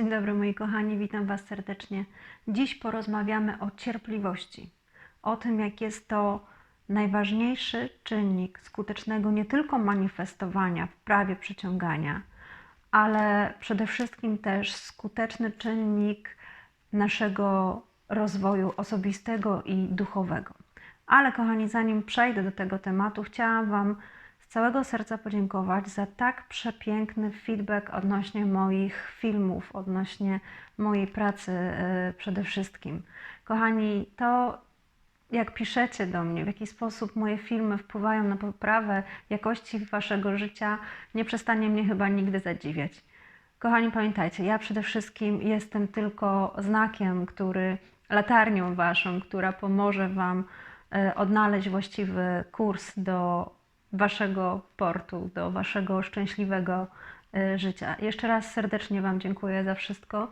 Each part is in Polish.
Dzień dobry moi kochani, witam Was serdecznie. Dziś porozmawiamy o cierpliwości. O tym, jak jest to najważniejszy czynnik skutecznego nie tylko manifestowania w prawie przyciągania, ale przede wszystkim też skuteczny czynnik naszego rozwoju osobistego i duchowego. Ale kochani, zanim przejdę do tego tematu, chciałam Wam całego serca podziękować za tak przepiękny feedback odnośnie moich filmów, odnośnie mojej pracy yy, przede wszystkim. Kochani, to jak piszecie do mnie, w jaki sposób moje filmy wpływają na poprawę jakości Waszego życia, nie przestanie mnie chyba nigdy zadziwiać. Kochani, pamiętajcie, ja przede wszystkim jestem tylko znakiem, który, latarnią Waszą, która pomoże Wam e, odnaleźć właściwy kurs do Waszego portu, do Waszego szczęśliwego e, życia. Jeszcze raz serdecznie Wam dziękuję za wszystko.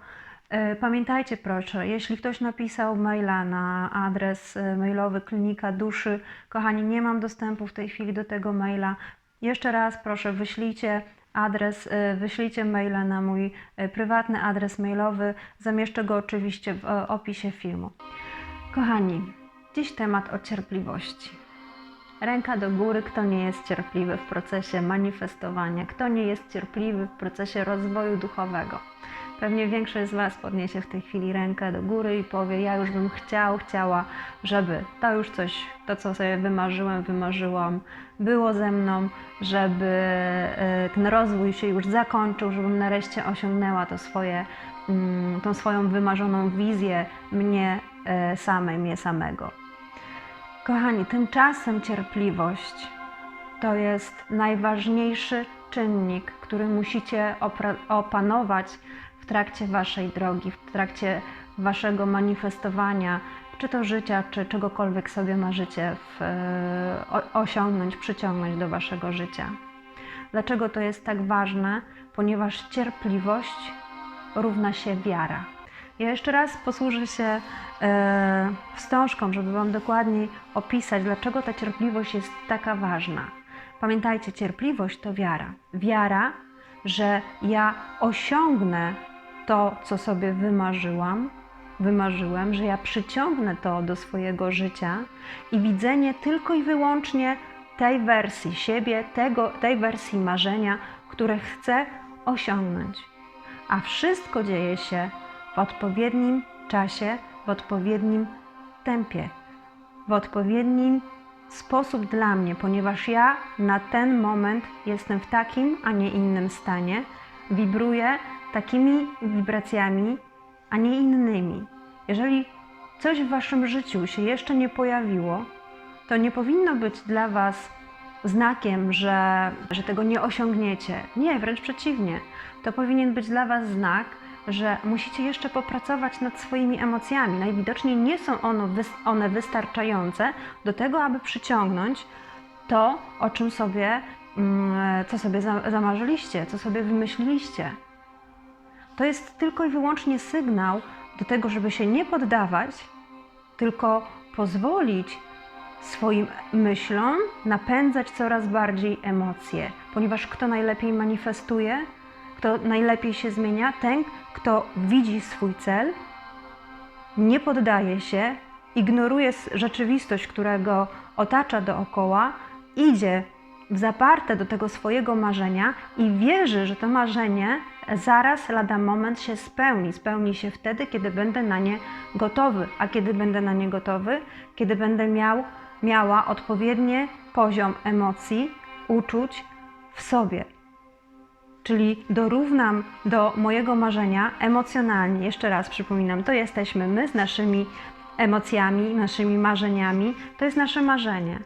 E, Pamiętajcie proszę, jeśli ktoś napisał maila na adres e, mailowy Klinika Duszy, kochani, nie mam dostępu w tej chwili do tego maila. Jeszcze raz proszę, wyślijcie adres, wyślijcie maila na mój prywatny adres mailowy. Zamieszczę go oczywiście w opisie filmu. Kochani, dziś temat o cierpliwości. Ręka do góry, kto nie jest cierpliwy w procesie manifestowania, kto nie jest cierpliwy w procesie rozwoju duchowego. Pewnie większość z Was podniesie w tej chwili rękę do góry i powie: Ja już bym chciał, chciała, żeby to już coś, to co sobie wymarzyłem, wymarzyłam, było ze mną, żeby e, ten rozwój się już zakończył, żebym nareszcie osiągnęła to swoje, mm, tą swoją wymarzoną wizję mnie e, samej, mnie samego. Kochani, tymczasem cierpliwość to jest najważniejszy czynnik, który musicie opanować w trakcie waszej drogi, w trakcie waszego manifestowania, czy to życia, czy czegokolwiek sobie marzycie w, osiągnąć, przyciągnąć do waszego życia. Dlaczego to jest tak ważne? Ponieważ cierpliwość równa się wiara. Ja jeszcze raz posłużę się e, wstążką, żeby Wam dokładniej opisać, dlaczego ta cierpliwość jest taka ważna. Pamiętajcie, cierpliwość to wiara. Wiara, że ja osiągnę to, co sobie wymarzyłam, wymarzyłem, że ja przyciągnę to do swojego życia i widzenie tylko i wyłącznie tej wersji siebie, tego, tej wersji marzenia, które chcę osiągnąć. A wszystko dzieje się w odpowiednim czasie, w odpowiednim tempie, w odpowiednim sposób dla mnie, ponieważ ja na ten moment jestem w takim, a nie innym stanie, wibruję takimi wibracjami, a nie innymi. Jeżeli coś w waszym życiu się jeszcze nie pojawiło, to nie powinno być dla was znakiem, że, że tego nie osiągniecie. Nie, wręcz przeciwnie. To powinien być dla was znak, że musicie jeszcze popracować nad swoimi emocjami. Najwidoczniej nie są one wystarczające do tego, aby przyciągnąć to, o czym sobie, mm, co sobie zamarzyliście, co sobie wymyśliliście. To jest tylko i wyłącznie sygnał do tego, żeby się nie poddawać, tylko pozwolić swoim myślom napędzać coraz bardziej emocje, ponieważ kto najlepiej manifestuje, kto najlepiej się zmienia, ten, kto widzi swój cel, nie poddaje się, ignoruje rzeczywistość, która go otacza dookoła, idzie w zaparte do tego swojego marzenia i wierzy, że to marzenie zaraz, lada moment się spełni. Spełni się wtedy, kiedy będę na nie gotowy. A kiedy będę na nie gotowy? Kiedy będę miał, miała odpowiedni poziom emocji, uczuć w sobie czyli dorównam do mojego marzenia emocjonalnie. Jeszcze raz przypominam, to jesteśmy my z naszymi emocjami, naszymi marzeniami, to jest nasze marzenie.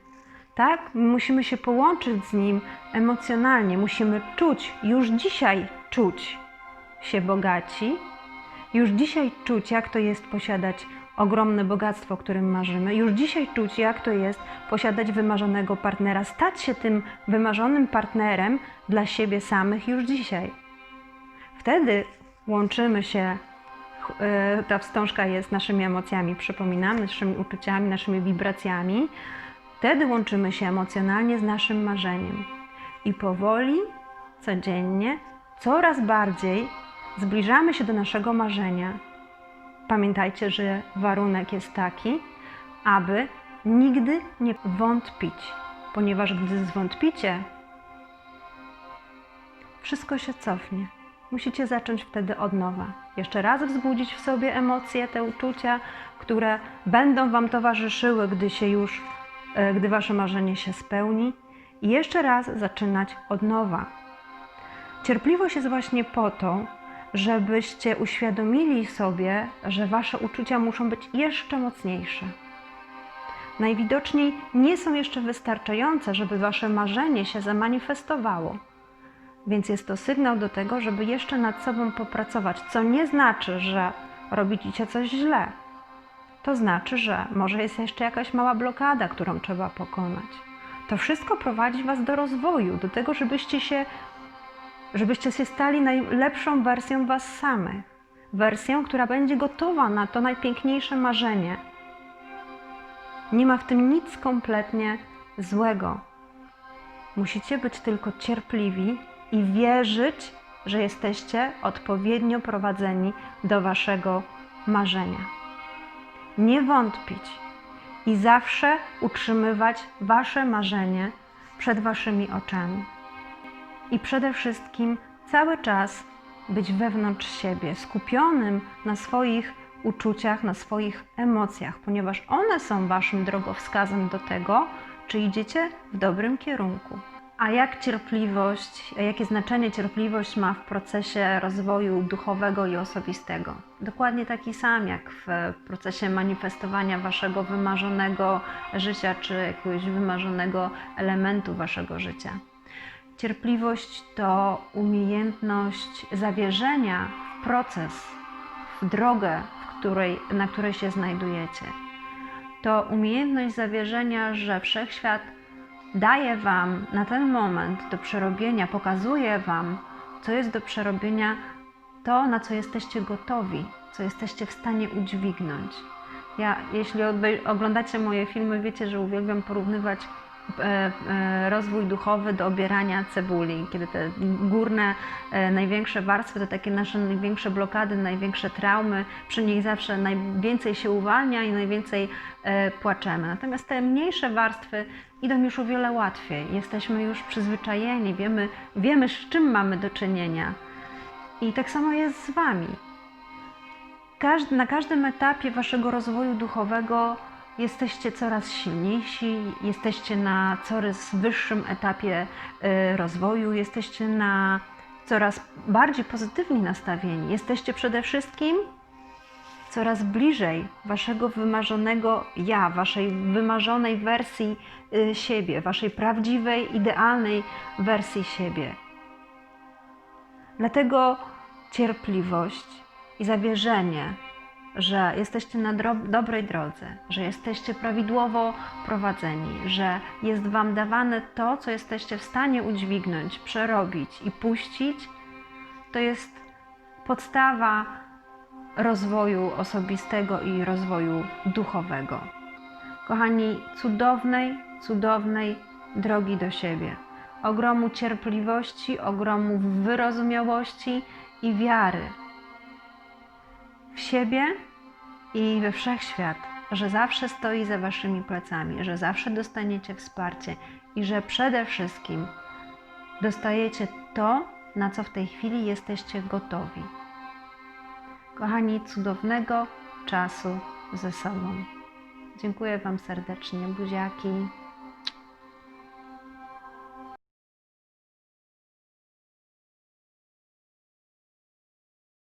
Tak? Musimy się połączyć z nim emocjonalnie, musimy czuć, już dzisiaj czuć się bogaci, już dzisiaj czuć, jak to jest posiadać ogromne bogactwo, o którym marzymy. Już dzisiaj czuć, jak to jest posiadać wymarzonego partnera, stać się tym wymarzonym partnerem dla siebie samych już dzisiaj. Wtedy łączymy się, e, ta wstążka jest naszymi emocjami, przypominam, naszymi uczuciami, naszymi wibracjami. Wtedy łączymy się emocjonalnie z naszym marzeniem. I powoli, codziennie, coraz bardziej zbliżamy się do naszego marzenia, pamiętajcie, że warunek jest taki, aby nigdy nie wątpić, ponieważ gdy zwątpicie, wszystko się cofnie. Musicie zacząć wtedy od nowa. Jeszcze raz wzbudzić w sobie emocje, te uczucia, które będą Wam towarzyszyły, gdy się już, e, gdy Wasze marzenie się spełni. I jeszcze raz zaczynać od nowa. Cierpliwość jest właśnie po to, żebyście uświadomili sobie, że Wasze uczucia muszą być jeszcze mocniejsze. Najwidoczniej nie są jeszcze wystarczające, żeby Wasze marzenie się zamanifestowało. Więc jest to sygnał do tego, żeby jeszcze nad sobą popracować, co nie znaczy, że robicie coś źle. To znaczy, że może jest jeszcze jakaś mała blokada, którą trzeba pokonać. To wszystko prowadzi Was do rozwoju, do tego, żebyście się, żebyście się stali najlepszą wersją Was samych. Wersją, która będzie gotowa na to najpiękniejsze marzenie. Nie ma w tym nic kompletnie złego. Musicie być tylko cierpliwi i wierzyć, że jesteście odpowiednio prowadzeni do waszego marzenia. Nie wątpić i zawsze utrzymywać wasze marzenie przed waszymi oczami. I przede wszystkim cały czas być wewnątrz siebie, skupionym na swoich uczuciach, na swoich emocjach, ponieważ one są waszym drogowskazem do tego, czy idziecie w dobrym kierunku. A jak cierpliwość, jakie znaczenie cierpliwość ma w procesie rozwoju duchowego i osobistego? Dokładnie taki sam jak w procesie manifestowania waszego wymarzonego życia czy jakiegoś wymarzonego elementu waszego życia. Cierpliwość to umiejętność zawierzenia w proces, w drogę, w której, na której się znajdujecie. To umiejętność zawierzenia, że wszechświat daje Wam na ten moment do przerobienia, pokazuje Wam, co jest do przerobienia, to na co jesteście gotowi, co jesteście w stanie udźwignąć. Ja, jeśli oglądacie moje filmy, wiecie, że uwielbiam porównywać rozwój duchowy do obierania cebuli, kiedy te górne, e, największe warstwy to takie nasze największe blokady, największe traumy, przy nich zawsze najwięcej się uwalnia i najwięcej płaczemy. Natomiast te mniejsze warstwy idą już o wiele łatwiej. Jesteśmy już przyzwyczajeni, wiemy, wiemy z czym mamy do czynienia. I tak samo jest z Wami. Na każdym etapie Waszego rozwoju duchowego jesteście coraz silniejsi, jesteście na coraz wyższym etapie y, rozwoju, jesteście na coraz bardziej pozytywnie nastawieni. Jesteście przede wszystkim coraz bliżej waszego wymarzonego ja, waszej wymarzonej wersji y, siebie, waszej prawdziwej, idealnej wersji siebie. Dlatego cierpliwość i zawierzenie, że jesteście na dobrej drodze, że jesteście prawidłowo prowadzeni, że jest Wam dawane to, co jesteście w stanie udźwignąć, przerobić i puścić, to jest podstawa rozwoju osobistego i rozwoju duchowego. Kochani, cudownej, cudownej drogi do siebie, ogromu cierpliwości, ogromu wyrozumiałości i wiary w siebie i we wszechświat, że zawsze stoi za waszymi plecami, że zawsze dostaniecie wsparcie i że przede wszystkim dostajecie to, na co w tej chwili jesteście gotowi. Kochani, cudownego czasu ze sobą. Dziękuję Wam serdecznie, buziaki.